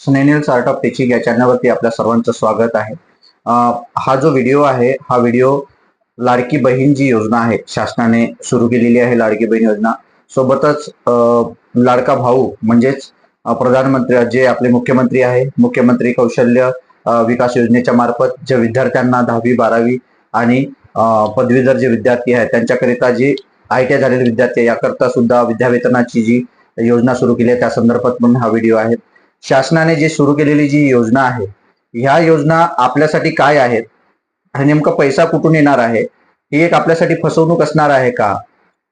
स्नेनिल start of teaching या चॅनलवरती आपल्या सर्वांचं स्वागत आहे. हा जो व्हिडिओ आहे हा व्हिडिओ लाडकी बहीण जी योजना आहे. शासनाने सुरू केलेली आहे लाडकी बहीण योजना. सोबतच लाडका भाऊ म्हणजेच प्रधानमंत्री जे आपले मुख्यमंत्री आहे मुख्यमंत्री कौशल्य विकास योजनेच्या मार्फत जे विद्यार्थ्यांना दहावी बारावी आणि पदवीधर जे विद्यार्थी आहेत त्यांच्याकरिता जे आय टी आय झालेले विद्यार्थी याकरता सुद्धा विद्यावेतनाची जी योजना सुरू केली आहे त्या संदर्भात म्हणून हा व्हिडिओ आहे. शासनाने जी सुरू केलेली जी योजना आहे ह्या योजना आपल्यासाठी काय आहेत? नेमकं नेमका पैसा कुठून येणार आहे? ही एक आपल्यासाठी फसवणूक असणार आहे का?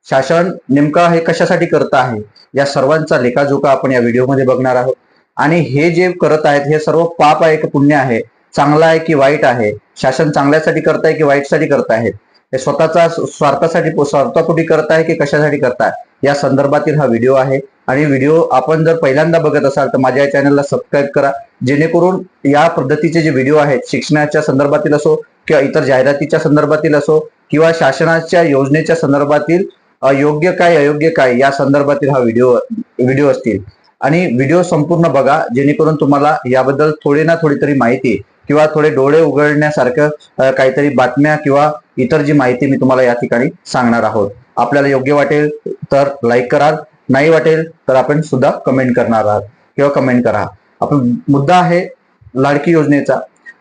शासन नेमका हे कशासाठी करत आहे? या सर्वांचा लेखाजोखा आपण या व्हिडिओमध्ये बघणार आहोत. आणि हे जे करत आहेत हे सर्व पाप आहे की पुण्य आहे? चांगला आहे की वाईट आहे? शासन चांगल्यासाठी करत आहे की वाईटसाठी करत आहेत? हे स्वतःचा स्वार्थासाठी स्वार्थापोटी करत आहे की कशासाठी करताय या संदर्भातील हा व्हिडिओ आहे. आणि व्हिडिओ आपण जर पहिल्यांदा बघत असाल तर माझ्या या चॅनलला सबस्क्राईब करा. जेणेकरून या पद्धतीचे जे व्हिडिओ आहेत शिक्षणाच्या संदर्भातील असो किंवा इतर जाहिरातीच्या संदर्भातील असो किंवा शासनाच्या योजनेच्या संदर्भातील अयोग्य काय अयोग्य काय या संदर्भातील हा व्हिडिओ व्हिडिओ असतील. आणि व्हिडिओ संपूर्ण बघा जेणेकरून तुम्हाला याबद्दल थोडी ना थोडी तरी माहिती किंवा थोडे डोळे उघडण्यासारखं काहीतरी बातम्या किंवा इतर जी माहिती मी तुम्हाला या ठिकाणी सांगणार आहोत. आपल्याला योग्य वाटेल तर लाईक कराल नाही वाटेल तर आपण सुद्धा कमेंट करणार आहात किंवा कमेंट करा. आपण मुद्दा आहे लाडकी योजनेचा.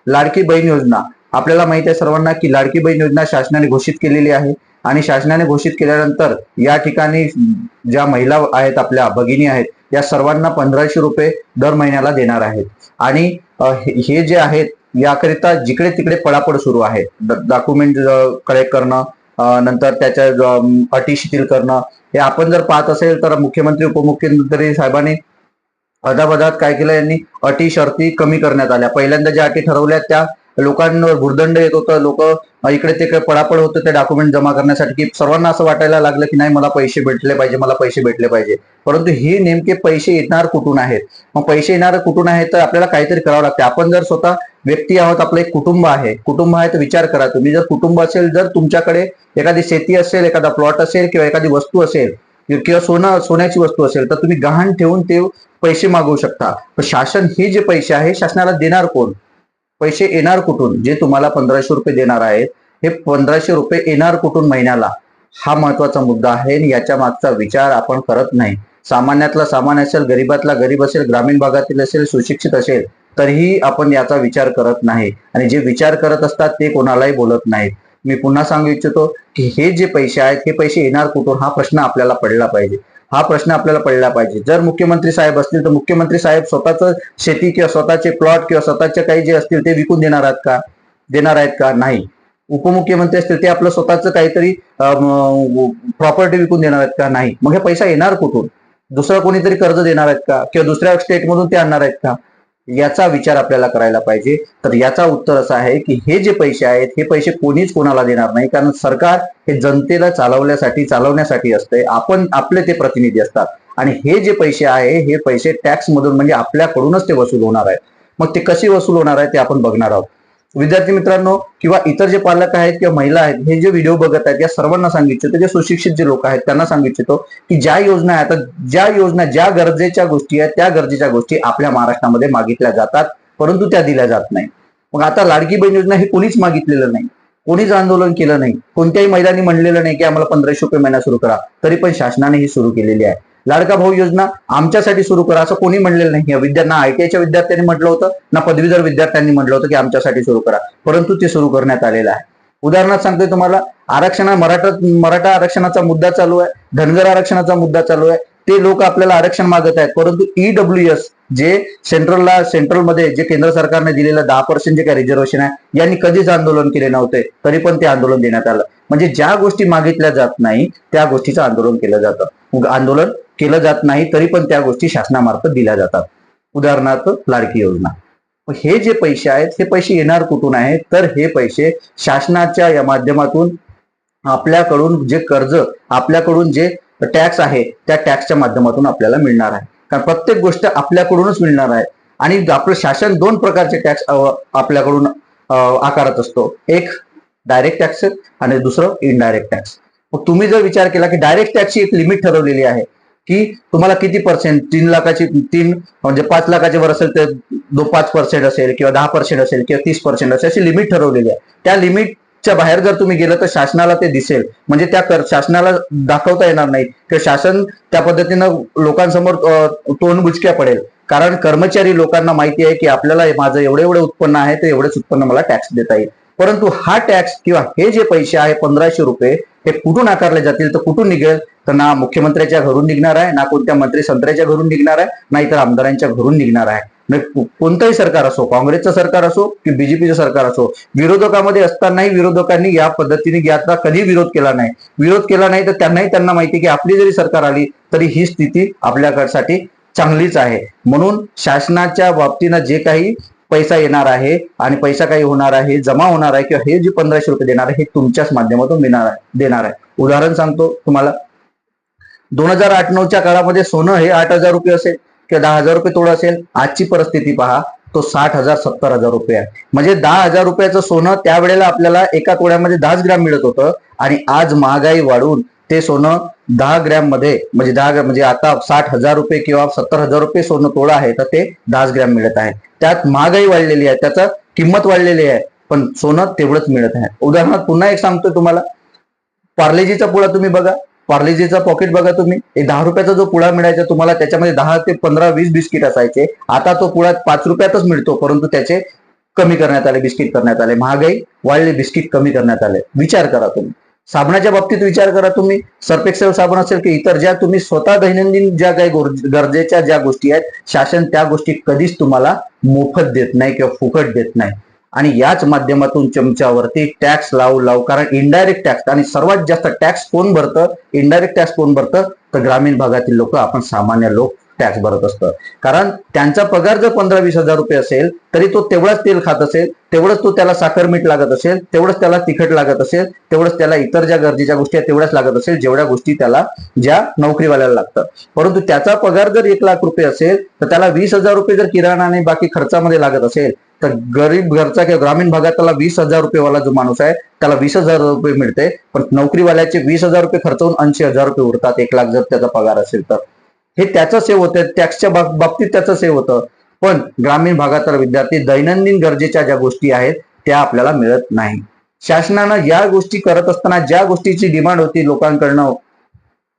लाडकी बहीण योजना. आपल्याला माहिती आहे सर्वांना की लाडकी बहीण योजना शासनाने घोषित केलेली आहे आणि शासनाने घोषित केल्यानंतर या ठिकाणी ज्या महिला आहेत आपल्या भगिनी आहेत या सर्वांना पंधराशे रुपये दर महिन्याला देणार आहेत. आणि हे जे आहेत याकरिता जिकडे तिकडे पळापळ सुरू आहे डॉक्युमेंट कलेक्ट करणं नंतर त्याच्या अटी शिथिल करणं हे आपण जर पाहत असेल तर मुख्यमंत्री उपमुख्यमंत्री साहेबांनी अदाबदात काय केलं? यांनी अटी शर्ती कमी करण्यात आल्या. पहिल्यांदा ज्या अटी ठरवल्या त्या लोकांवर भुर्दंड येत होतं. लोक इकडे तिकडे पडापड होतं. ते डॉक्युमेंट जमा करण्यासाठी की सर्वांना असं वाटायला लागलं की नाही मला पैसे भेटले पाहिजे मला पैसे भेटले पाहिजे. परंतु हे नेमके पैसे येणार कुठून आहेत? मग पैसे येणार कुठून आहेत? तर आपल्याला काहीतरी करावं लागते. आपण जर स्वतः व्यक्ती आहोत आपलं एक कुटुंब आहे. कुटुंब आहे तर विचार करा तुम्ही. जर कुटुंब असेल जर तुमच्याकडे एखादी शेती असेल एखादा प्लॉट असेल किंवा एखादी वस्तू असेल किंवा सोनं सोन्याची वस्तू असेल तर तुम्ही गहाण ठेवून ते पैसे मागवू शकता. पण शासन हे जे पैसे आहे शासनाला देणार कोण? पैसे येणार कुठून? जे तुम्हाला पंधराशे रुपये देणार आहेत हे पंधराशे रुपये येणार कुठून महिन्याला? हा महत्त्वाचा मुद्दा आहे आणि याच्या मागचा विचार आपण करत नाही. सामान्यातला सामान्य असेल गरीबातला गरीब असेल ग्रामीण भागातील असेल सुशिक्षित असेल तरीही आपण याचा विचार करत नाही. आणि जे विचार करत असतात ते कोणालाही बोलत नाहीत. मी पुन्हा सांगू इच्छितो की हे जे पैसे आहेत हे पैसे येणार कुठून? हा प्रश्न आपल्याला पडला पाहिजे. हा प्रश्न आपल्याला पडला पाहिजे. जर मुख्यमंत्री साहेब असतील तर मुख्यमंत्री साहेब स्वतःच शेती किंवा स्वतःचे प्लॉट किंवा स्वतःचे काही जे असतील ते विकून देणार आहेत का? देणार आहेत का? नाही. उपमुख्यमंत्री असतील ते आपलं स्वतःचं काहीतरी प्रॉपर्टी विकून देणार आहेत का? नाही. मग हे पैसा येणार कुठून? दुसरं कोणीतरी कर्ज देणार आहेत का? किंवा दुसऱ्या स्टेटमधून ते आणणार आहेत का? याचा विचार आपल्याला करायला पाहिजे. तर याचा उत्तर असं आहे की हे जे पैसे आहेत हे पैसे कोणीच कोणाला देणार नाही. कारण सरकार हे जनतेला चालवण्यासाठी चालवण्यासाठी असते. आपण आपले ते प्रतिनिधी असतात. आणि हे जे पैसे आहे हे पैसे टॅक्स मधून म्हणजे आपल्याकडूनच ते वसूल होणार आहे मग ते कशी वसूल होणार आहे ते आपण बघणार आहोत. विद्यार्थी मित्रांनो किंवा इतर जे पालक आहेत किंवा महिला आहेत हे जे व्हिडिओ बघत आहेत या सर्वांना सांगू इच्छितो जे सुशिक्षित जे लोक आहेत त्यांना सांगू इच्छितो की ज्या योजना आहेत आता ज्या योजना ज्या गरजेच्या गोष्टी आहेत त्या गरजेच्या गोष्टी आपल्या महाराष्ट्रामध्ये मागितल्या जातात परंतु त्या दिल्या जात नाही. मग आता लाडकी बहीण योजना हे कोणीच मागितलेलं नाही. कोणीच आंदोलन केलं नाही. कोणत्याही महिलांनी म्हणलेलं नाही की आम्हाला पंधराशे रुपये महिना सुरू करा. तरी पण शासनाने ही सुरू केलेली आहे. लाडका भाऊ योजना आमच्यासाठी सुरू करा असं कोणी म्हणलेलं नाही विद्या ना आयटीआयच्या विद्यार्थ्यांनी म्हटलं होतं ना पदवीधर विद्यार्थ्यांनी म्हटलं होतं की आमच्यासाठी सुरू करा. परंतु ते सुरू करण्यात आलेलं आहे. उदाहरणार्थ सांगतोय तुम्हाला आरक्षणा मराठा मराठा आरक्षणाचा मुद्दा चालू आहे धनगर आरक्षणाचा मुद्दा चालू आहे. ते लोक आपल्याला आरक्षण मागत आहेत. परंतु ईडब्ल्यू एस जे सेंट्रलला सेंट्रलमध्ये जे केंद्र सरकारने दिलेलं दहा पर्सेंट जे काही रिझर्वेशन आहे यांनी कधीच आंदोलन केले नव्हते. तरी पण ते आंदोलन देण्यात आलं. म्हणजे ज्या गोष्टी मागितल्या जात नाही त्या गोष्टीचं आंदोलन केलं जातं. आंदोलन केलं जात नाही तरी पण त्या गोष्टी शासनामार्फत दिल्या जातात. उदाहरणार्थ लाडकी योजना. हे जे पैसे आहेत हे पैसे येणार कुठून आहेत? तर हे पैसे शासनाच्या या माध्यमातून आपल्याकडून जे कर्ज आपल्याकडून जे टॅक्स आहे त्या टॅक्सच्या माध्यमातून आपल्याला मिळणार आहे. कारण प्रत्येक गोष्ट आपल्याकडूनच मिळणार आहे. आणि आपलं शासन दोन प्रकारचे टॅक्स आपल्याकडून आकारत असतो. एक डायरेक्ट टॅक्स आणि दुसरं इनडायरेक्ट टॅक्स मग तुम्ही जर विचार केला की डायरेक्ट टॅक्सची एक लिमिट ठरवलेली आहे की तुम्हाला किती पर्सेंट तीन लाखाची तीन म्हणजे पाच लाखाचे वर असेल तर दो पाच पर्सेंट असेल किंवा दहा पर्सेंट असेल किंवा तीस पर्सेंट असेल अशी लिमिट ठरवलेली आहे. त्या लिमिट च्या बाहेर जर तुम्ही गेलं तर शासनाला ते दिसेल. म्हणजे त्या कर शासनाला दाखवता येणार नाही किंवा शासन त्या पद्धतीनं लोकांसमोर तोंड बुचक्या पडेल. कारण कर्मचारी लोकांना माहिती आहे की आपल्याला माझं एवढे एवढे उत्पन्न आहे तर एवढेच उत्पन्न मला टॅक्स देता येईल. परंतु हा टॅक्स किंवा हे जे पैसे आहे पंधराशे रुपये हे कुठून आकारले जातील तर कुठून निघेल? तर ना मुख्यमंत्र्याच्या घरून निघणार आहे ना कोणत्या मंत्री संत्र्याच्या घरून निघणार आहे नाहीतर आमदारांच्या घरून निघणार आहे. म्हणजे कोणतंही सरकार असो काँग्रेसचं सरकार असो की बीजेपीचं सरकार असो विरोधकामध्ये असतानाही विरोधकांनी या पद्धतीने याचा कधी विरोध केला नाही. विरोध केला नाही तर त्यांनाही त्यांना माहिती की आपली जरी सरकार आली तरी ही स्थिती आपल्याकडसाठी चांगलीच आहे. म्हणून शासनाच्या बाबतीनं जे काही पैसा येणार आहे आणि पैसा काही होणार आहे जमा होणार आहे किंवा हे जे पंधराशे रुपये देणार आहे हे तुमच्याच माध्यमातून देणार आहे देणार आहे. उदाहरण सांगतो तुम्हाला. दोन हजार आठ नऊच्या काळामध्ये सोनं हे आठ हजार रुपये असेल. किंवा दहा हजार रुपये तोडा असेल आजची परिस्थिती पहा तो साठ हजार सत्तर हजार रुपये आहे. म्हणजे दहा हजार रुपयाचं सोनं त्यावेळेला आपल्याला एका तोड्यामध्ये दहाच ग्रॅम मिळत होतं आणि आज महागाई वाढून ते सोनं दहा ग्रॅममध्ये म्हणजे दहा ग्रॅम म्हणजे आता साठ हजार रुपये किंवा सत्तर हजार रुपये सोनं तोडा आहे तर ते दहाच ग्रॅम मिळत आहे. त्यात महागाई वाढलेली आहे त्याचं किंमत वाढलेली आहे पण सोनं तेवढंच मिळत आहे. उदाहरणार्थ पुन्हा एक सांगतो तुम्हाला. पार्लेजीचा पुळा तुम्ही बघा. पार्लेजीचा पॉकेट बघा तुम्ही. एक दहा रुपयाचा जो पुळा मिळायचा तुम्हाला त्याच्यामध्ये दहा ते पंधरा वीस बिस्किट असायचे. आता तो पुळा पाच रुपयातच मिळतो परंतु त्याचे कमी करण्यात आले बिस्किट करण्यात आले. महागाई वाढले बिस्किट कमी करण्यात आले. विचार करा तुम्ही. साबणाच्या बाबतीत विचार करा तुम्ही. सर्फ एक्सेल साबण असेल की इतर ज्या तुम्ही स्वतः दैनंदिन ज्या काही गरजेच्या ज्या गोष्टी आहेत शासन त्या गोष्टी कधीच तुम्हाला मोफत देत नाही किंवा फुकट देत नाही. आणि याच माध्यमातून चमच्यावरती टॅक्स लावू लावू कारण इनडायरेक्ट टॅक्स आणि सर्वात जास्त टॅक्स कोण भरतं? इनडायरेक्ट टॅक्स कोण भरतं? तर ग्रामीण भागातील लोक आपण सामान्य लोक. टॅक्स भरत असतं. कारण त्यांचा पगार जर पंधरा वीस हजार रुपये असेल तरी तो तेवढाच तेल खात असेल तेवढंच तो त्याला साखर मीठ लागत असेल तेवढंच त्याला तिखट लागत असेल तेवढंच त्याला इतर ज्या गरजेच्या गोष्टी आहेत तेवढ्याच लागत असेल जेवढ्या गोष्टी त्याला ज्या नोकरीवाल्याला लागतात. परंतु त्याचा पगार जर एक लाख रुपये असेल तर त्याला वीस हजार रुपये जर किराणा आणि बाकी खर्चामध्ये लागत असेल तर गरीब घरचा किंवा ग्रामीण भागात त्याला वीस हजार रुपयेवाला जो माणूस आहे त्याला वीस हजार रुपये मिळते. पण नोकरीवाल्याचे वीस हजार रुपये खर्च होऊन ऐंशी हजार रुपये उरतात एक लाख जर त्याचा पगार असेल तर. हे त्याचं सेव होतं टॅक्सच्या बाब- बाबतीत त्याचं सेव होतं. पण ग्रामीण भागातील विद्यार्थी दैनंदिन गरजेच्या ज्या गोष्टी आहेत त्या आपल्याला मिळत नाही. शासनानं या गोष्टी करत असताना ज्या गोष्टीची डिमांड होती लोकांकडनं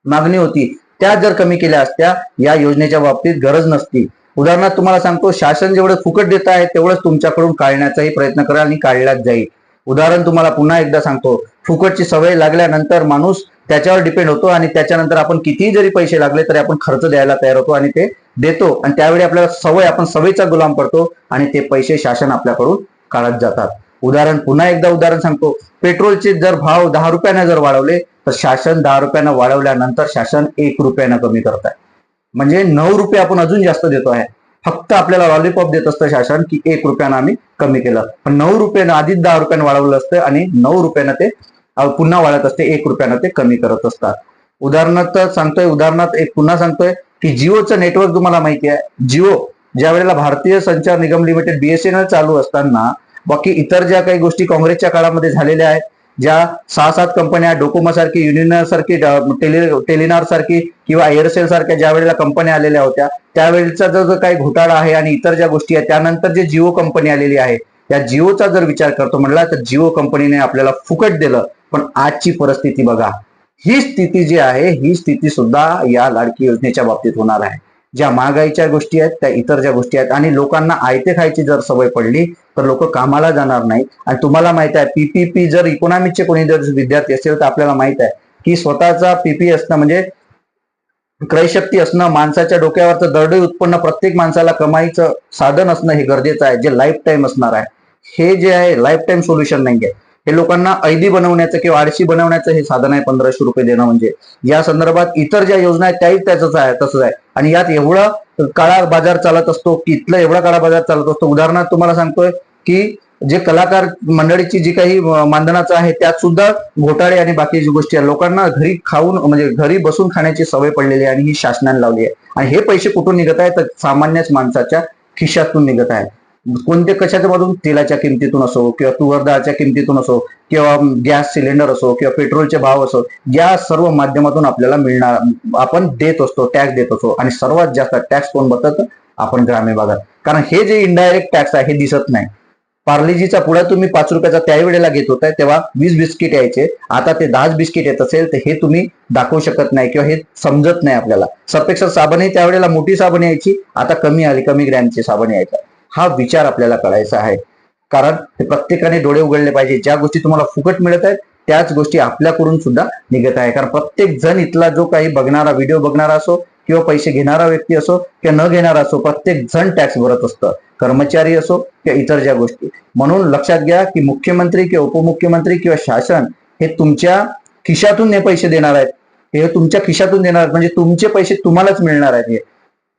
मागणी होती त्या जर कमी केल्या असत्या या योजनेच्या बाबतीत गरज नसती. उदाहरणार्थ तुम्हाला सांगतो शासन जेवढं फुकट देत आहे तेवढंच तुमच्याकडून काढण्याचाही प्रयत्न करा आणि काढलाच जाईल. उदाहरण तुम्हाला पुन्हा एकदा सांगतो फुकटची सवय लागल्यानंतर माणूस त्याच्यावर डिपेंड होतो आणि त्याच्यानंतर आपण कितीही जरी पैसे लागले तरी आपण खर्च द्यायला तयार होतो आणि ते देतो. आणि त्यावेळी आपल्याला सवय आपण सवयीचा गुलाम पडतो आणि ते पैसे शासन आपल्याकडून काढत जातात. उदाहरण पुन्हा एकदा उदाहरण सांगतो. पेट्रोलचे जर भाव दहा रुपयानं जर वाढवले तर शासन दहा रुपयानं वाढवल्यानंतर शासन एक रुपयानं कमी करत आहे म्हणजे नऊ रुपये आपण अजून जास्त देतो आहे. फक्त आपल्याला लॉलीपॉप देत असतं शासन की एक रुपयानं आम्ही कमी केलं. पण नऊ रुपयानं आधीच दहा रुपयानं वाढवलं असतं आणि नऊ रुपयानं ते पुन्हा वाढत असते एक रुपयानं ते कमी करत असतात. उदाहरणार्थ सांगतोय उदाहरणार्थ एक पुन्हा सांगतोय की जिओचं नेटवर्क तुम्हाला माहिती आहे. जिओ ज्या वेळेला भारतीय संचार निगम लिमिटेड बीएसएनएल चालू असताना बाकी इतर ज्या काही गोष्टी काँग्रेसच्या काळामध्ये झालेल्या आहेत ज्या सहा सात कंपन्या डोकोमा सारखी युनिनर सारखी टेलिनार सारखी किंवा एअरसेल सारख्या ज्या वेळेला कंपन्या आलेल्या होत्या त्यावेळेचा जो जो काही घोटाळा आहे आणि इतर ज्या गोष्टी आहेत त्यानंतर जे जिओ कंपनी आलेली आहे त्या जिओचा जर विचार करतो म्हणला तर जिओ कंपनीने आपल्याला फुकट दिलं. पण आजची परिस्थिती बघा. ही स्थिती जी आहे ही स्थिती सुद्धा या लाडकी योजनेच्या बाबतीत होणार आहे. ज्या महागाईच्या गोष्टी आहेत त्या इतर ज्या गोष्टी आहेत आणि लोकांना आयते खायची जर सवय पडली तर लोक कामाला जाणार नाही आणि तुम्हाला माहीत आहे पीपीपी जर इकॉनॉमिकचे कोणी जर विद्यार्थी असेल तर आपल्याला माहीत आहे की स्वतःचा पीपी असणं म्हणजे क्रयशक्ती असणं माणसाच्या डोक्यावरचं दरडोई उत्पन्न प्रत्येक माणसाला कमाईचं साधन असणं हे गरजेचं आहे जे लाईफ टाईम असणार आहे. हे जे आहे लाईफ टाईम सोल्युशन नाही आहे हे लोकांना ऐदी बनवण्याचं किंवा आडशी बनवण्याचं हे साधन आहे पंधराशे रुपये देणं म्हणजे. या संदर्भात इतर ज्या योजना आहेत त्याही त्याच आहे तसंच आहे. आणि यात एवढा काळा बाजार चालत असतो की इथलं एवढा काळा बाजार चालत असतो. उदाहरणार्थ तुम्हाला सांगतोय की जे कलाकार मंडळीची जी काही मानधनाचं आहे त्यात सुद्धा घोटाळे आणि बाकीची गोष्टी आहेत लोकांना घरी खाऊन म्हणजे घरी बसून खाण्याची सवय पडलेली आहे आणि ही शासनाने लावली आहे. आणि हे पैसे कुठून निघत आहे तर सामान्यच माणसाच्या खिशातून निघत आहे कोणत्या कशाच्या मधून तेलाच्या किमतीतून असो किंवा तुवर डाळच्या किमतीतून असो किंवा गॅस सिलेंडर असो किंवा पेट्रोलचे भाव असो या सर्व माध्यमातून आपल्याला मिळणार आपण देत असतो टॅक्स देत असतो. आणि सर्वात जास्त टॅक्स कोण बघतात? आपण ग्रामीण भागात. कारण हे जे इनडायरेक्ट टॅक्स आहे हे दिसत नाही. पार्लेजीचा पुढा तुम्ही पाच रुपयाचा त्यावेळेला घेत होता तेव्हा वीस बिस्किट यायचे. आता ते दहाच बिस्किट येत असेल तर हे तुम्ही दाखवू शकत नाही किंवा हे समजत नाही आपल्याला. सपेक्षा साबणही त्यावेळेला मोठी साबण यायची आता कमी आली कमी ग्रॅमची साबण यायचा. हा विचार आपल्याला करायचा आहे. कारण ते प्रत्येकाने डोळे उघडले पाहिजे. ज्या गोष्टी तुम्हाला फुकट मिळत आहेत त्याच गोष्टी आपल्याकडून सुद्धा निघत आहे. कारण प्रत्येक जण इथला जो काही बघणारा व्हिडिओ बघणारा असो किंवा पैसे घेणारा व्यक्ती असो किंवा न घेणारा असो प्रत्येक जण टॅक्स भरत असतं. कर्मचारी असो किंवा इतर ज्या गोष्टी. म्हणून लक्षात घ्या की मुख्यमंत्री किंवा उपमुख्यमंत्री किंवा शासन हे तुमच्या खिशातून हे पैसे देणार आहेत. हे तुमच्या खिशातून देणार आहेत. म्हणजे तुमचे पैसे तुम्हालाच मिळणार आहेत हे.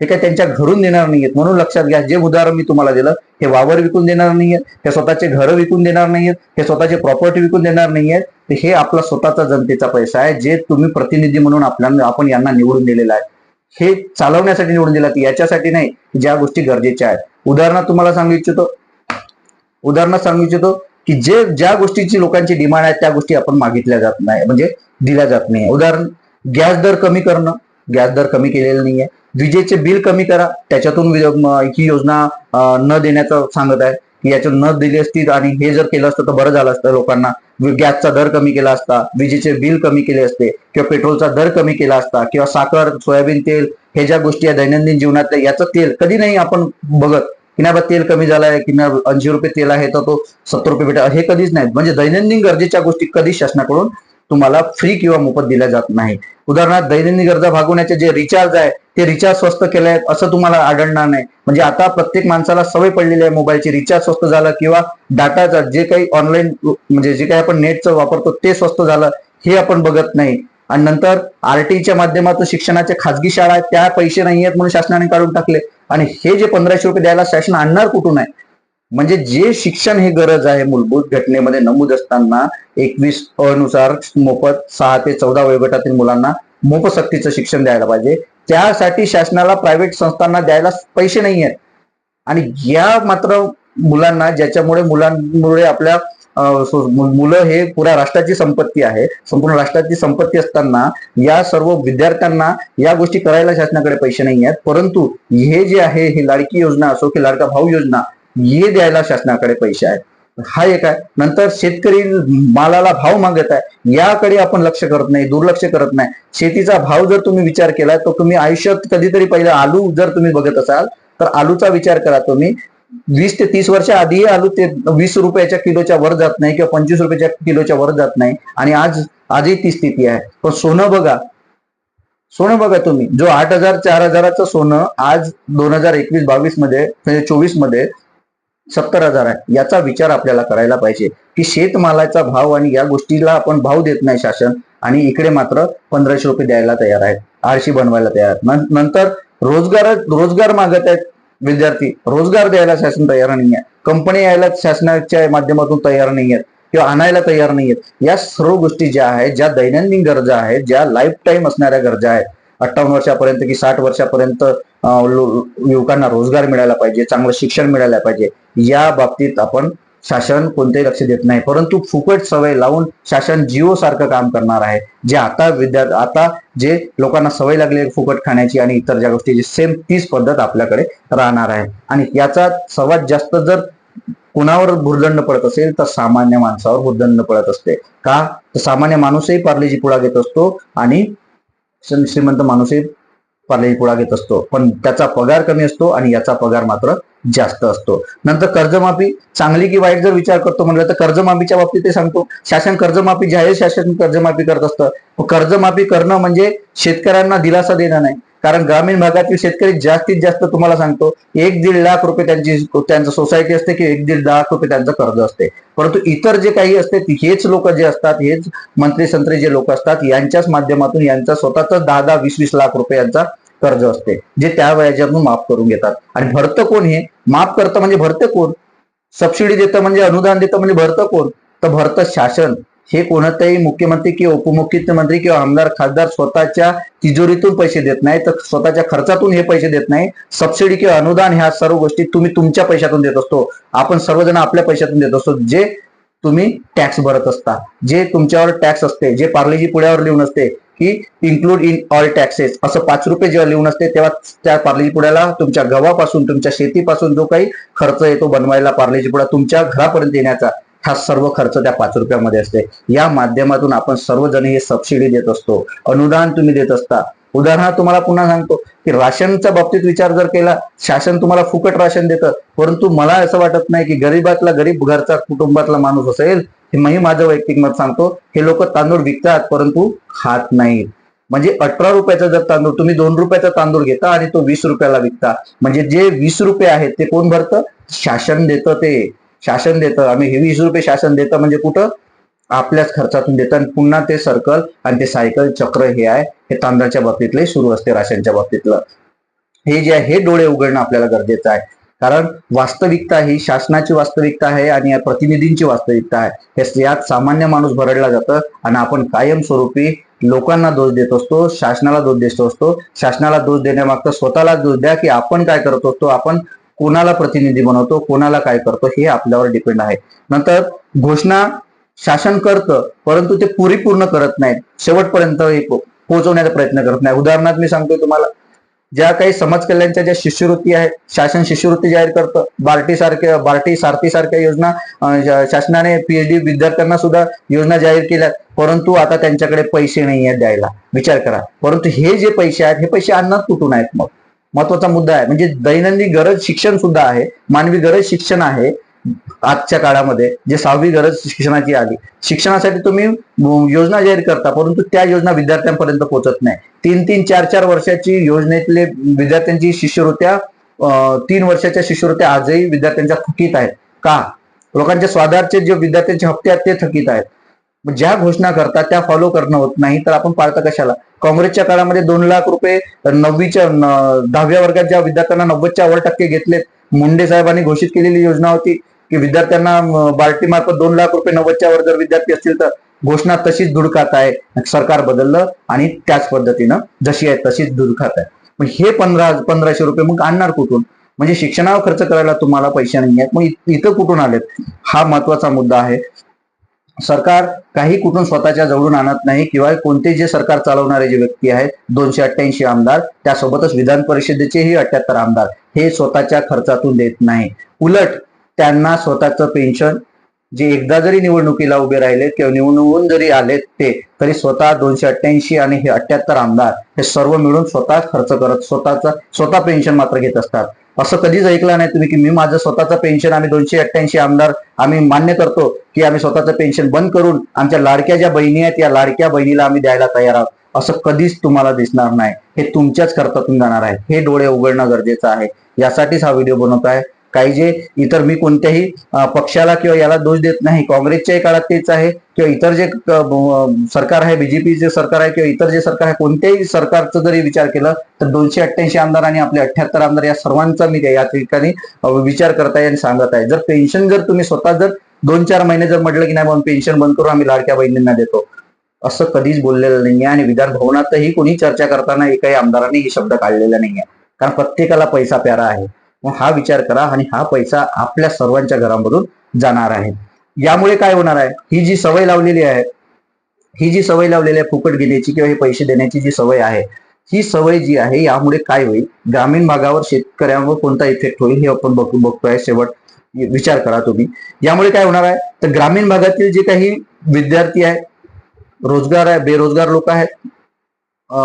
हे काय त्यांच्या घरून देणार नाहीयेत. म्हणून लक्षात घ्या जे उदाहरण मी तुम्हाला दिलं हे वावर विकून देणार नाहीयेत हे स्वतःचे घर विकून देणार नाहीयेत हे स्वतःचे प्रॉपर्टी विकून देणार नाहीयेत हे आपला स्वतःचा जनतेचा पैसा आहे जे तुम्ही प्रतिनिधी म्हणून आपल्याला आपण यांना निवडून दिलेला आहे. हे चालवण्यासाठी निवडून दिला याच्यासाठी नाही ज्या गोष्टी गरजेच्या आहेत. उदाहरणार्थ तुम्हाला सांगू इच्छितो उदाहरणार्थ सांगू इच्छितो की जे ज्या गोष्टीची लोकांची डिमांड आहे त्या गोष्टी आपण मागितल्या जात नाही म्हणजे दिल्या जात नाही. उदाहरण गॅस दर कमी करणं गॅस दर कमी केलेला नाहीये. विजेचे बिल कमी करा. त्याच्यातून ही योजना न देण्याचं सांगत आहे की याच्यात न दिली असती आणि हे जर केलं असतं तर बरं झालं असतं लोकांना. गॅसचा दर कमी केला असता विजेचे बिल कमी केले असते किंवा पेट्रोलचा दर कमी केला असता किंवा साखर सोयाबीन तेल हे ज्या गोष्टी आहे दैनंदिन जीवनातल्या याचं तेल कधी नाही आपण बघत. की नाही बा तेल कमी झालाय की नाही ऐंशी रुपये तेल आहे तर तो सत्तर रुपये भेटा हे कधीच नाही म्हणजे दैनंदिन गरजेच्या गोष्टी कधी शासनाकडून तुम्हाला फ्री किंवा मोफत दिल्या जात नाही उदाहरणार्थ दैनंदिन गरजा भागवण्याचे जे रिचार्ज आहे ते रिचार्ज स्वस्त केले आहेत असं तुम्हाला आढळणार नाही. म्हणजे आता प्रत्येक माणसाला सवय पडलेली आहे मोबाईलची रिचार्ज स्वस्त झालं किंवा डाटाचा जे काही ऑनलाईन म्हणजे जे काही आपण नेटचं वापरतो ते स्वस्त झालं हे आपण बघत नाही. आणि नंतर आरटीच्या माध्यमातून शिक्षणाच्या खाजगी शाळा आहेत त्या पैसे नाही आहेत म्हणून शासनाने काढून टाकले. आणि हे जे पंधराशे रुपये द्यायला शासन आणणार कुठून आहे? म्हणजे जे शिक्षण हे गरज आहे मूलभूत घटनेमध्ये नमूद असताना एकवीस अनुसार मोफत सहा ते चौदा वयोगटातील मुलांना मोफत सक्तीचं शिक्षण द्यायला पाहिजे. त्यासाठी शासनाला प्रायव्हेट संस्थांना द्यायला पैसे नाही आहेत. आणि या मात्र मुलांना ज्याच्यामुळे मुलांमुळे आपल्या मुलं हे पुऱ्या राष्ट्राची संपत्ती आहे संपूर्ण राष्ट्राची संपत्ती असताना या सर्व विद्यार्थ्यांना या गोष्टी करायला शासनाकडे पैसे नाही आहेत. परंतु हे जे आहे ही लाडकी योजना असो की लाडका भाऊ योजना हे द्यायला शासनाकडे पैसे आहेत. हा एक आहे. नंतर शेतकरी मालाला भाव मागत आहे याकडे आपण लक्ष करत नाही दुर्लक्ष करत नाही. शेतीचा भाव जर तुम्ही विचार केला तर तुम्ही आयुष्यात कधीतरी पहिले आलू जर तुम्ही बघत असाल तर आलूचा विचार करा तुम्ही. वीस ते तीस वर्ष आधीही आलू ते वीस रुपयाच्या किलोच्या वर जात नाही किंवा पंचवीस रुपयाच्या किलोच्या वर जात नाही. आणि आज आजही ती स्थिती आहे. पण सोनं बघा. सोनं बघा तुम्ही. जो आठ हजार चार हजाराचं सोनं आज दोन हजार एकवीस बावीसमध्ये म्हणजे चोवीसमध्ये सत्तर हजार आहे. याचा विचार आपल्याला करायला पाहिजे. की शेतमालाचा भाव आणि या गोष्टीला आपण भाव देत नाही शासन. आणि इकडे मात्र पंधराशे रुपये द्यायला तयार आहेत. आरशी बनवायला तयार आहेत. नंतर रोजगार रोजगार मागत आहेत विद्यार्थी. रोजगार द्यायला शासन तयार नाही आहे कंपनी यायला शासनाच्या माध्यमातून तयार नाही आहेत किंवा आणायला तयार नाही आहेत या सर्व गोष्टी ज्या आहेत ज्या दैनंदिन गरजा आहेत ज्या लाईफ टाईम असणाऱ्या गरजा आहेत अठ्ठावन्न वर्षापर्यंत की साठ वर्षापर्यंत लो- युवकांना रोजगार मिळायला पाहिजे चांगलं शिक्षण मिळायला पाहिजे या बाबतीत आपण शासन कोणतेही लक्ष देत नाही. परंतु फुकट सवय लावून शासन जिओ सारखं काम करणार आहे. जे आता विद्यार्थी आता जे लोकांना सवय लागली फुकट खाण्याची आणि इतर ज्या गोष्टीची सेम तीच पद्धत आपल्याकडे राहणार आहे. आणि याचा सर्वात जास्त जर कुणावर भुर्दंड पडत असेल तर सामान्य माणसावर भुर्दंड पडत असते. का? तर सामान्य माणूसही पार्लेजी पुढा घेत असतो आणि श्रीमंत माणूसही पार्लेजी पुढा घेत असतो. पण त्याचा पगार कमी असतो आणि याचा पगार मात्र जास्त असतो. नंतर कर्जमाफी चांगली की वाईट जर विचार करतो म्हणलं तर कर्जमाफीच्या बाबतीत ते सांगतो. शासन कर्जमाफी जाहीर शासन कर्जमाफी करत असतं. कर्जमाफी करणं म्हणजे शेतकऱ्यांना दिलासा देणं नाही. कारण ग्रामीण भागातील शेतकरी जास्तीत जास्त तुम्हाला सांगतो एक दीड लाख रुपये त्यांची त्यांचं सोसायटी असते की एक दीड लाख रुपये त्यांचं कर्ज असते. परंतु इतर जे काही असते हेच लोक जे असतात हेच मंत्री संत्री जे लोक असतात यांच्याच माध्यमातून यांचा स्वतःच दहा दहा वीस वीस लाख रुपये यांचा कर्ज असते जे त्या वयाच्यातून माफ करून घेतात. आणि भरतं कोण हे? माफ करतं म्हणजे भरतं कोण? सबसिडी देतं म्हणजे अनुदान देतं म्हणजे भरतं कोण? तर भरतं शासन. हे कोणताही मुख्यमंत्री किंवा उपमुख्यमंत्री किंवा आमदार खासदार स्वतःच्या तिजोरीतून पैसे देत नाही तर स्वतःच्या खर्चातून हे पैसे देत नाही. सबसिडी किंवा अनुदान ह्या सर्व गोष्टी तुम्ही तुमच्या पैशातून देत असतो. आपण सर्वजण आपल्या पैशातून देत असतो. जे तुम्ही टॅक्स भरत असता जे तुमच्यावर टॅक्स असते जे पार्लेजी पुढ्यावर लिहून असते की इन्क्लूड इन ऑल टॅक्सेस असं पाच रुपये जेव्हा लिहून असते तेव्हा त्या पार्लेजी पुढ्याला तुमच्या गव्हापासून तुमच्या शेतीपासून जो काही खर्च येतो बनवायला पार्लेजी पुढा तुमच्या घरापर्यंत येण्याचा हा सर्व खर्च त्या पाच रुपयामध्ये असते. या माध्यमातून आपण सर्वजण हे सबसिडी देत असतो अनुदान तुम्ही देत असता. उदाहरणार्थ तुम्हाला पुन्हा सांगतो की राशनच्या बाबतीत विचार जर केला शासन तुम्हाला फुकट राशन देतं. परंतु मला असं वाटत नाही की गरीबातला गरीब घरचा कुटुंबातला माणूस असेल हे मी माझं वैयक्तिक मत सांगतो हे लोक तांदूळ विकतात परंतु खात नाहीत. म्हणजे अठरा रुपयाचा जर तांदूळ तुम्ही दोन रुपयाचा तांदूळ घेता आणि तो वीस रुपयाला विकता. म्हणजे जे वीस रुपये आहेत ते कोण भरतं? शासन देतं ते. शासन देतं आम्ही हे वीस रुपये शासन देतं म्हणजे कुठं? आपल्याच खर्चातून देतं. आणि पुन्हा ते सर्कल आणि ते सायकल चक्र हे आहे हे तांदळाच्या बाबतीतले सुरू असते राशनच्या बाबतीतलं. हे जे आहे हे डोळे उघडणं आपल्याला गरजेचं आहे. कारण वास्तविकता ही शासनाची वास्तविकता आहे आणि या प्रतिनिधींची वास्तविकता आहे. हे यात सामान्य माणूस भरडला जातं आणि आपण कायमस्वरूपी लोकांना दोष देत असतो शासनाला दोष देत असतो. शासनाला दोष देण्यामागचं स्वतःला दोष द्या की आपण काय करत असतो आपण कोणाला प्रतिनिधी बनवतो कोणाला काय करतो हे आपल्यावर डिपेंड आहे. नंतर घोषणा शासन करतं परंतु ते पुरी पूर्ण करत नाहीत. शेवटपर्यंत पोहोचवण्याचा प्रयत्न करत नाही उदाहरणार्थ मी सांगतोय तुम्हाला ज्या काही समाज कल्याणच्या ज्या शिष्यवृत्ती आहेत शासन शिष्यवृत्ती जाहीर करतं. बार्टी सारख्या बार्टी सारथी सारख्या योजना शासनाने पीएचडी विद्यार्थ्यांना सुद्धा योजना जाहीर केल्या परंतु आता त्यांच्याकडे पैसे नाही आहेत द्यायला. विचार करा. परंतु हे जे पैसे आहेत हे पैसे अन्नात कुठून आहेत मग? महत्त्वाचा मुद्दा आहे. म्हणजे दैनंदिन गरज शिक्षण सुद्धा आहे. मानवी गरज शिक्षण आहे आजच्या काळामध्ये. जे सहावी गरज शिक्षणाची आली. शिक्षणासाठी तुम्ही योजना जाहीर करता परंतु त्या योजना विद्यार्थ्यांपर्यंत पोहोचत नाही. तीन तीन चार चार वर्षाची योजनेतले विद्यार्थ्यांची शिष्यवृत्त्या तीन वर्षाच्या शिष्यवृत्त्या आजही विद्यार्थ्यांच्या थकीत आहेत. का? लोकांच्या स्वादाचे जे विद्यार्थ्यांचे हप्ते आहेत ते थकीत आहेत. ज्या घोषणा करतात त्या फॉलो करणं होत नाही तर आपण पाळता कशाला? काँग्रेसच्या काळामध्ये दोन लाख रुपये नववीच्या दहाव्या वर्गात ज्या विद्यार्थ्यांना नव्वदच्या वर टक्के घेतलेत मुंडे साहेबांनी घोषित केलेली योजना होती की विद्यार्थ्यांना बार्टी मार्फत दोन लाख रुपये नव्वदच्या वर जर विद्यार्थी असतील तर घोषणा तशीच दुडकात आहे. सरकार बदललं आणि त्याच पद्धतीनं जशी आहे तशीच दुडकात आहे. मग हे पंधरा पंधराशे रुपये मग आणणार कुठून? म्हणजे शिक्षणावर खर्च करायला तुम्हाला पैसे नाही आहेत मग इथं कुठून आलेत? हा महत्त्वाचा मुद्दा आहे. सरकार काही कुठून स्वतःच्या जवळून आणत नाही किंवा कोणते जे सरकार चालवणारे जे व्यक्ती आहेत दोनशे अठ्ठ्याऐंशी आमदार त्यासोबतच विधान परिषदेचेही अठ्याहत्तर आमदार हे स्वतःच्या खर्चातून देत नाही. उलट त्यांना स्वतःचं पेन्शन जे एकदा जरी निवडणुकीला उभे राहिले किंवा निवडून जरी आलेत ते तरी स्वतः दोनशे अठ्ठ्याऐंशी आणि हे अठ्याहत्तर आमदार हे सर्व मिळून स्वतः खर्च करत स्वतःचा स्वतः पेन्शन मात्र घेत असतात. असं कधीच ऐकलं नाही तुम्ही की मी माझं स्वतःचं पेन्शन आम्ही दोनशे अठ्ठ्याऐंशी आमदार आम्ही मान्य करतो की आम्ही स्वतःचं पेन्शन बंद करून आमच्या लाडक्या ज्या बहिणी आहेत या लाडक्या बहिणीला आम्ही द्यायला तयार आहोत. असं कधीच तुम्हाला दिसणार नाही. हे तुमच्याच खर्चातून जाणार आहे. हे डोळे उघडणं गरजेचं आहे. यासाठीच हा व्हिडिओ बनवत आहे. काही जे इतर मी कोणत्याही पक्षाला किंवा याला दोष देत नाही. काँग्रेसच्याही काळात तेच आहे. किंवा इतर जे सरकार आहे बीजेपीचे सरकार आहे किंवा इतर जे सरकार आहे कोणत्याही सरकारचं जरी विचार केला तर दोनशे अठ्ठ्याऐंशी आमदार आणि आपले अठ्ठ्याहत्तर आमदार या सर्वांचा मी या ठिकाणी विचार करताय आणि सांगत आहे. जर पेन्शन जर तुम्ही स्वतः जर दोन चार महिने जर म्हटलं की नाही मग पेन्शन बंद करून आम्ही लाडक्या बहिणींना देतो. असं कधीच बोललेलं नाहीये आणि विधान भवनातही कोणी चर्चा करताना एकाही आमदारांनी हे शब्द काढलेला नाहीये. कारण प्रत्येकाला पैसा प्यारा आहे. मग हा विचार करा आणि हा पैसा आपल्या सर्वांच्या घरामधून जाणार आहे. यामुळे काय होणार आहे? ही जी सवय लावलेली आहे ही जी सवय लावलेली आहे फुकट घेण्याची किंवा हे पैसे देण्याची जी सवय आहे ही सवय जी आहे यामुळे काय होईल? ग्रामीण भागावर शेतकऱ्यांवर कोणता इफेक्ट होईल हे आपण बघू बघतोय शेवट. विचार करा तुम्ही. यामुळे काय होणार आहे? तर ग्रामीण भागातील जे काही विद्यार्थी आहे रोजगार आहे बेरोजगार लोक आहेत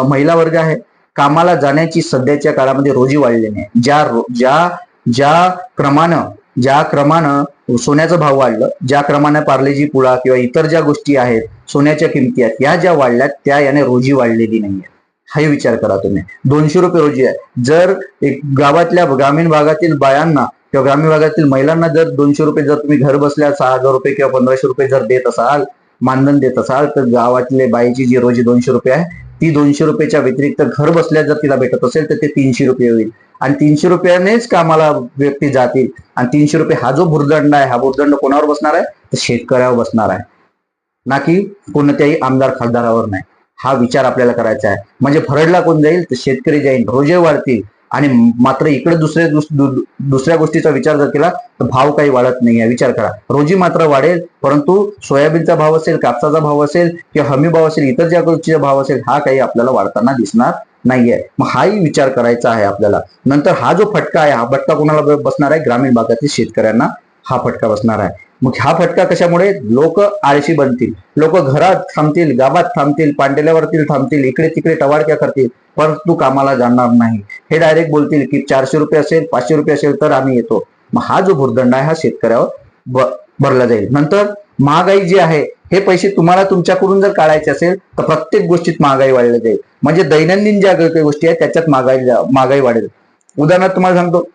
महिला वर्ग आहे कामाला जाण्याची सध्याच्या काळामध्ये रोजी वाढलेली नाही ज्या ज्या ज्या क्रमानं ज्या क्रमानं सोन्याचा भाव वाढलं ज्या क्रमानं पार्लेजी पुळा किंवा इतर ज्या गोष्टी आहेत सोन्याच्या किमती आहेत या ज्या वाढल्यात त्या याने रोजी वाढलेली नाहीये. हा विचार करा तुम्ही. दोनशे रुपये रोजी आहे. जर एक गावातल्या ग्रामीण भागातील बायांना किंवा ग्रामीण भागातील महिलांना जर दोनशे रुपये जर तुम्ही घर बसल्या सहा हजार रुपये किंवा पंधराशे रुपये जर देत असाल मानधन देत असाल तर गावातले बाईची जी रोजी दोनशे रुपये आहे ती दोनशे रुपयेच्या व्यतिरिक्त घर बसल्या जर तिला भेटत असेल तर ते तीनशे रुपये होईल. आणि तीनशे रुपयानेच कामाला व्यक्ती जातील. आणि तीनशे रुपये हा जो भुर्दंड आहे हा भुर्दंड कोणावर बसणार आहे? तर शेतकऱ्यावर बसणार आहे. ना की कोणत्याही आमदार खासदारावर नाही. हा विचार आपल्याला करायचा आहे. म्हणजे भरडला कोण जाईल? तर शेतकरी जाईल रोजे वाढतील. आणि मात्र इकडे दुसऱ्या दुसऱ्या गोष्टीचा विचार जर केला तर भाव काही वाढत नाही आहे विचार करा. रोजी मात्र वाढेल परंतु सोयाबीनचा भाव असेल कापसाचा भाव असेल किंवा हमी भाव असेल इतर ज्या गोष्टीचा भाव असेल हा काही आपल्याला वाढताना दिसणार नाहीये. मग हाही विचार करायचा आहे आपल्याला. नंतर हा जो फटका आहे हा फटका कोणाला बसणार आहे? ग्रामीण भागातील शेतकऱ्यांना हा फटका बसणार आहे. मग हा फटका कशामुळे लोक आळशी बनतील? लोक घरात थांबतील गावात थांबतील पांडेल्यावरती थांबतील इकडे तिकडे टवाडक्या करतील परंतु कामाला जाणार नाही. हे डायरेक्ट बोलतील की चारशे रुपये असेल पाचशे रुपये असेल तर आम्ही येतो. मग हा जो भुर्दंड आहे हा शेतकऱ्यावर भरला जाईल. नंतर महागाई जी आहे हे पैसे तुम्हाला तुमच्याकडून जर काढायचे असेल तर प्रत्येक गोष्टीत महागाई वाढली जाईल. म्हणजे दैनंदिन ज्या काही गोष्टी आहेत त्याच्यात महागाई महागाई वाढेल. उदाहरणार्थ तुम्हाला सांगतो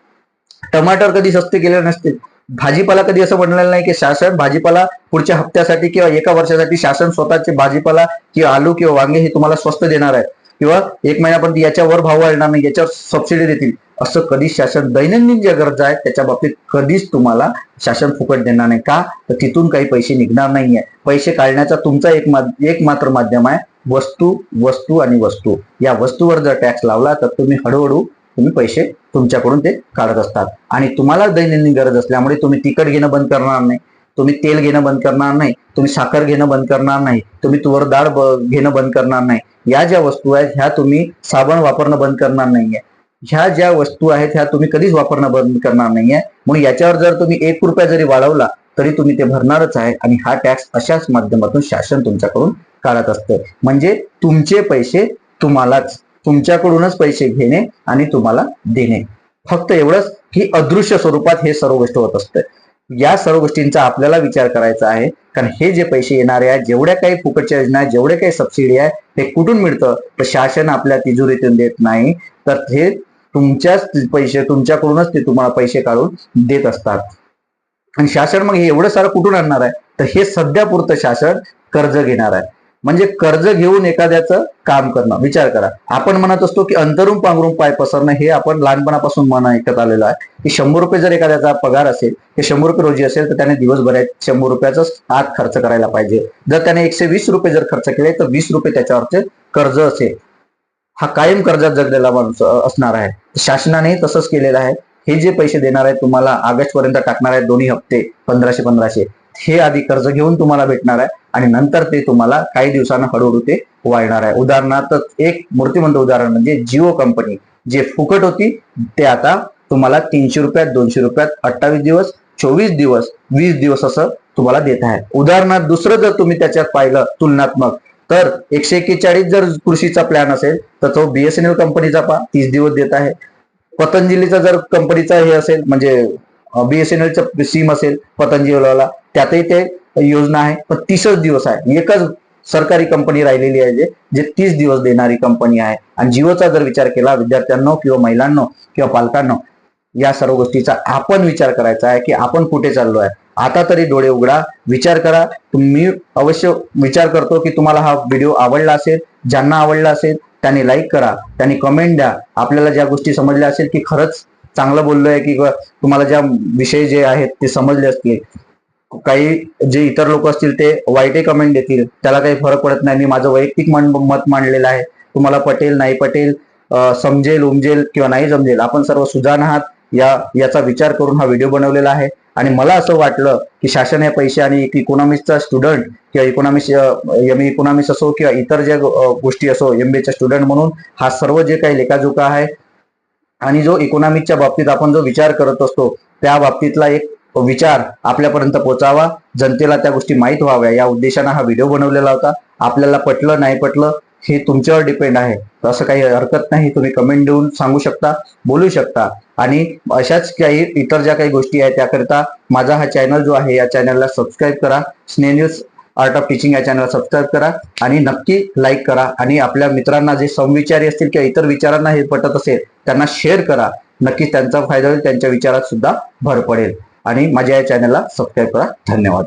टमाटर कधी स्वस्त गेले नसतील. भाजीपाला कधी असं म्हणलेलं नाही की शासन भाजीपाला पुढच्या हप्त्यासाठी किंवा एका वर्षासाठी शासन स्वतःचे भाजीपाला किंवा आलू किंवा वांगे हे तुम्हाला स्वस्त देणार आहे. किंवा एक महिन्यापर्यंत याच्यावर भाव वाढणार नाही याच्यावर सबसिडी देतील. असं कधीच शासन दैनंदिन ज्या गरजा आहेत त्याच्या बाबतीत कधीच तुम्हाला शासन फुकट देणार नाही. का? तर तिथून काही पैसे निघणार नाहीये. पैसे काढण्याचा तुमचा एक मा- एक मात्र माध्यम आहे वस्तू वस्तू आणि वस्तू. या वस्तूवर जर टॅक्स लावला तर तुम्ही हळूहळू तुम्ही पैसे तुमच्याकडून ते काढत असतात. आणि तुम्हाला दैनंदिन गरज असल्यामुळे तुम्ही तिखट घेणं बंद करणार नाही. तुम्ही तेल घेणं बंद करणार नाही. तुम्ही साखर घेणं बंद करणार नाही. तुम्ही तुवर डाळ घेणं बंद करणार नाही. या ज्या वस्तू आहेत ह्या तुम्ही साबण वापरणं बंद करणार नाहीये. ह्या ज्या वस्तू आहेत ह्या तुम्ही कधीच वापरणं बंद करणार नाहीये. म्हणून याच्यावर जर तुम्ही एक रुपया जरी वाढवला तरी तुम्ही ते भरणारच आहे. आणि हा टॅक्स अशाच माध्यमातून शासन तुमच्याकडून काढत असतं. म्हणजे तुमचे पैसे तुम्हालाच तुमच्याकडूनच पैसे घेणे आणि तुम्हाला देणे. फक्त एवढंच की अदृश्य स्वरूपात हे सर्व गोष्ट होत असते. या सर्व गोष्टींचा आपल्याला विचार करायचा आहे. कारण हे जे पैसे येणारे आहेत जेवढ्या काही फुकटच्या योजना आहेत जेवढे काही सबसिडी आहे ते कुठून मिळतं? तर शासन आपल्या तिजोरीतून देत नाही. तर हे तुमच्याच पैसे तुमच्याकडूनच ते तुम्हाला पैसे काढून देत असतात. आणि शासन मग हे एवढं सारं कुठून आणणार आहे? तर हे सध्या पुरतं शासन कर्ज घेणार आहे. म्हणजे कर्ज घेऊन एखाद्याचं काम करणं. विचार करा. आपण म्हणत असतो की अंतरून पांघरून पाय पसरणं हे आपण लहानपणापासून मन ऐकत आलेलं आहे. की शंभर रुपये जर एखाद्याचा पगार असेल की शंभर रुपये रोजी असेल तर त्याने दिवसभरात शंभर रुपयाचाच आत खर्च करायला पाहिजे. जर त्याने एकशे वीस रुपये जर खर्च केले तर वीस रुपये त्याच्यावरचे कर्ज असेल. हा कायम कर्जात जगलेला माणूस असणार आहे. शासनाने तसंच केलेलं आहे. हे जे पैसे देणार आहे तुम्हाला ऑगस्ट पर्यंत टाकणार आहे दोन्ही हप्ते पंधराशे पंधराशे. हे आधी कर्ज घेऊन तुम्हाला भेटणार आहे आणि नंतर ते तुम्हाला काही दिवसांना हळूहळू ते वाढणार आहे. उदाहरणार्थ एक मूर्तिमंत उदाहरण म्हणजे जिओ कंपनी. जे फुकट होती ते आता तुम्हाला तीनशे रुपयात दोनशे रुपयात अठ्ठावीस दिवस चोवीस दिवस वीस दिवस असं तुम्हाला देत आहे. उदाहरणार्थ दुसरं जर तुम्ही त्याच्यात पाहिलं तुलनात्मक तर एकशे एक्केचाळीस जर कृषीचा प्लॅन असेल तर तो बीएसएनएल कंपनीचा पा तीस दिवस देत आहे. पतंजलीचा जर कंपनीचा हे असेल म्हणजे बीएसएनएलचं सिम असेल पतंजलीवाला त्यातही ते योजना आहे पण तीसच दिवस आहे. एकच सरकारी कंपनी राहिलेली आहे जे जे तीस दिवस देणारी कंपनी आहे. आणि जिओचा जर विचार केला विद्यार्थ्यांनो किंवा महिलांनो किंवा पालकांनो या सर्व गोष्टीचा आपण विचार करायचा आहे की आपण कुठे चाललो आहे. आता तरी डोळे उघडा विचार करा. तुम्ही अवश्य विचार करतो की तुम्हाला हा व्हिडिओ आवडला असेल ज्यांना आवडला असेल त्यांनी लाईक करा. त्यांनी कमेंट द्या. आपल्याला ज्या गोष्टी समजल्या असेल की खरंच चांगलं बोललोय की तुम्हाला ज्या विषय जे आहेत ते समजले असतील. काही जे इतर लोक असतील ते वाईटही कमेंट देतील. त्याला काही फरक पडत नाही. मी माझं वैयक्तिक मत मांडलेलं आहे. तुम्हाला पटेल नाही पटेल समजेल उमजेल किंवा नाही जमजेल आपण सर्व सुजाण आहात. या याचा विचार करून हा व्हिडिओ बनवलेला आहे. आणि मला असं वाटलं की शासन हे पैसे आणि एक इकॉनॉमिक्सचा स्टुडंट किंवा इकॉनॉमिक्स एम इकॉनॉमिक्स असो किंवा इतर ज्या गोष्टी असो एम चा स्टुडंट म्हणून हा सर्व जे काही लेखाजोखा आहे आणि जो इकॉनॉमिकच्या बाबतीत आपण जो विचार करत असतो त्या बाबतीतला एक विचार आपल्यापर्यंत पोचावा. जनतेला त्या गोष्टी माहीत व्हाव्या. या उद्देशानं हा व्हिडिओ बनवलेला होता. आपल्याला पटलं नाही पटलं हे तुमच्यावर डिपेंड आहे. असं काही हरकत नाही. तुम्ही कमेंट देऊन सांगू शकता बोलू शकता. आणि अशाच काही इतर ज्या काही गोष्टी आहेत त्याकरिता माझा हा चॅनल जो आहे या चॅनलला सबस्क्राईब करा. स्नेन्यूज आर्ट ऑफ टीचिंग या चॅनलला सबस्क्राईब करा आणि नक्की लाईक करा. आणि आपल्या मित्रांना जे समविचारी असतील किंवा इतर विचारांना हे पटत असेल त्यांना शेअर करा. नक्कीच त्यांचा फायदा होईल त्यांच्या विचारात सुद्धा भर पडेल. आणि माझ्या या चॅनलला सबस्क्राईब करा. धन्यवाद.